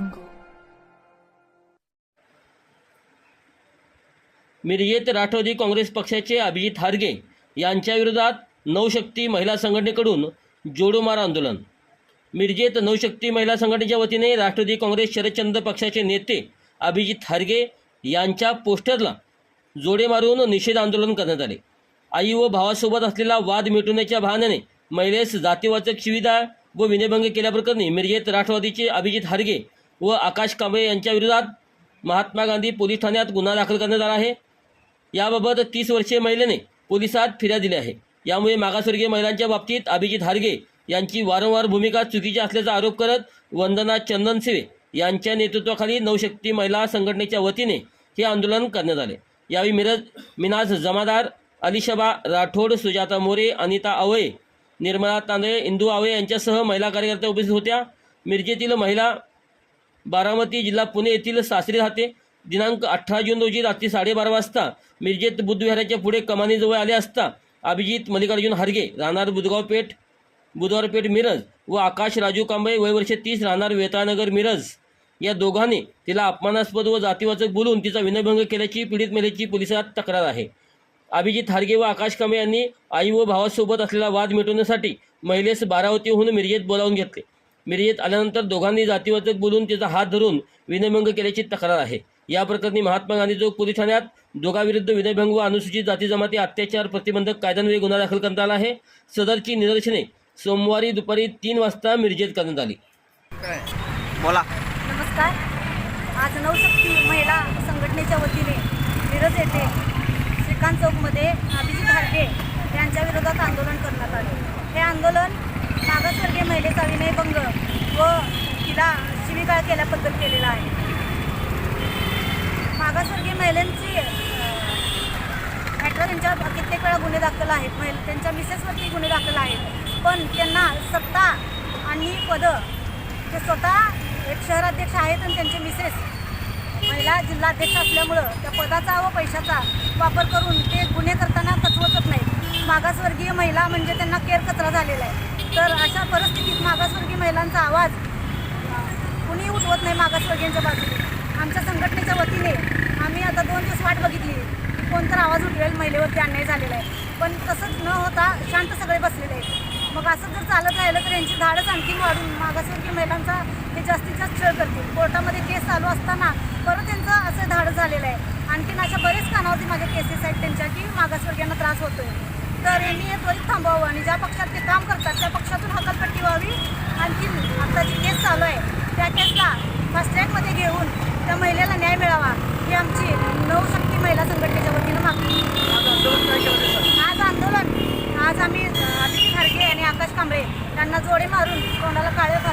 jungle. मिरजेत Rashtrawadi Congress पक्षाचे अभिजित हारगे यांच्याविरोधात नवशक्ती महिला संघटनेकडून जोडोमार आंदोलन मिरजेत नवशक्ती महिला संघटनेच्या वतीने राष्ट्रवादी काँग्रेस शरदचंद्र पक्षाचे नेते अभिजित हारगे यांच्या पोस्टरला जोडे मारून निषेध आंदोलन करण्यात आले आई व भावासोबत असलेला वाद मिटवण्याच्या भावनेने महिलेस जातीवाचक शिविदा व विनयभंग केल्याप्रकरणी मिरजेत राष्ट्रवादीचे अभिजित हारगे व आकाश कांबळे यांच्या विरोधात महात्मा गांधी पोलीस ठाण्यात गुन्हा दाखल करण्यात आला आहे. याबाबत तीस वर्षीय महिलेने पोलिसात फिर्याद दिली आहे. यामुळे मागासवर्गीय महिलांच्या बाबतीत अभिजित हारगे यांची वारंवार भूमिका चुकीची असल्याचा आरोप करत वंदना चंदनसेवे यांच्या नेतृत्वाखाली नवशक्ती महिला संघटनेच्या वतीने हे आंदोलन करण्यात आले. यावेळी मिरज मिनाज जमादार अलिशबा राठोड सुजाता मोरे अनिता आवळे निर्मला तांदळे इंदू आवळे यांच्यासह महिला कार्यकर्त्या उपस्थित होत्या. मिरजेतील महिला बारामती जिल्हा पुणे येथील सासरी राहते. दिनांक अठरा जून रोजी रात्री साडेबारा वाजता मिरजेत बुद्धविहाराच्या पुढे कमानीजवळ आले असता अभिजित मल्लिकार्जुन हारगे राहणार बुधगाव पेठ बुधवारपेठ मिरज व आकाश राजू कांबळे वयवर्ष तीस राहणार वेताळनगर मिरज. या दोघांनी तिला अपमानास्पद व जातीवाचक बोलून तिचा विनयभंग केल्याची पीडित महिलेची पोलिसात तक्रार आहे. अभिजित हारगे व आकाश कांबळे यांनी आई व भावासोबत असलेला वाद मिटवण्यासाठी महिलेस बारावतीहून मिरजेत बोलावून घेतले. मिरजेत आल्यानंतर दोघांनी जातीवाचक बोलून तिचा हात धरून विनयभंग केल्याची तक्रार आहे. या प्रकरणी महात्मा गांधी चौक पोलीस ठाण्यात दोघांविरुद्ध विनयभंग व अनुसूचित जाती जमाती अत्याचार प्रतिबंधक कायद्यान्वये गुन्हा दाखल करण्यात आला आहे. सदरची निदर्शने सोमवारी दुपारी तीन वाजता मिरजेत करण्यात आली. बोला. नमस्कार. आज नवशक्ती महिला संघटनेच्या वतीने मिरज येथे श्रीकांत चौकमध्ये अभिजित हारगे यांच्या विरोधात आंदोलन करण्यात आले. हे आंदोलन व तिला शिवीगाळ केल्याबद्दल केलेला आहे. मागासवर्गीय महिलांची ॲट्रा त्यांच्या कित्येक वेळा गुन्हे दाखल आहेत. महिला त्यांच्या मिसेसवरती गुन्हे दाखल आहेत. पण त्यांना सत्ता आणि पदं ते स्वतः एक शहराध्यक्ष आहेत आणि त्यांचे मिसेस महिला जिल्हाध्यक्ष असल्यामुळं त्या पदाचा व पैशाचा वापर करून ते गुन्हे करताना कचवतच नाहीत. मागासवर्गीय महिला म्हणजे त्यांना केर कचरा झालेला आहे. तर अशा परिस्थितीत मागासवर्गीय महिलांचा आवाज कुणी उठवत नाही मागासवर्गीयांच्या बाजूने. आमच्या संघटनेच्या वतीने आम्ही आता दोन दिवस वाट बघितली की कोणतर आवाज उठवेल महिलेवरती अन्याय झालेला आहे. पण तसंच न होता शांत सगळे बसलेले आहेत. मग असं जर चालत राहिलं तर यांची धाडच आणखी वाढून मागासवर्गीय महिलांचा हे जास्तीत जास्त छळ करतील. कोर्टामध्ये केस चालू असताना परत त्यांचं असं धाडस झालेलं आहे. आणखीन अशा बरेच कानावरती माझ्या केसेस आहेत त्यांच्या की मागासवर्गीयांना त्रास होतोय. तर यांनी हे त्वरित थांबवावं आणि ज्या पक्षात ते काम करतात त्या पक्षातून हकालपट्टी व्हावी. आणखीन आता जी केस चालू आहे त्या केसला फास्ट ट्रॅकमध्ये घेऊन त्या महिलेला न्याय मिळावा ही आमची नवशक्ती महिला संघटनेच्या वतीनं मागणी. आज आंदोलन आज आम्ही अदिती खारगे आणि आकाश कांबळे यांना जोडे मारून तोंडाला काळे आलं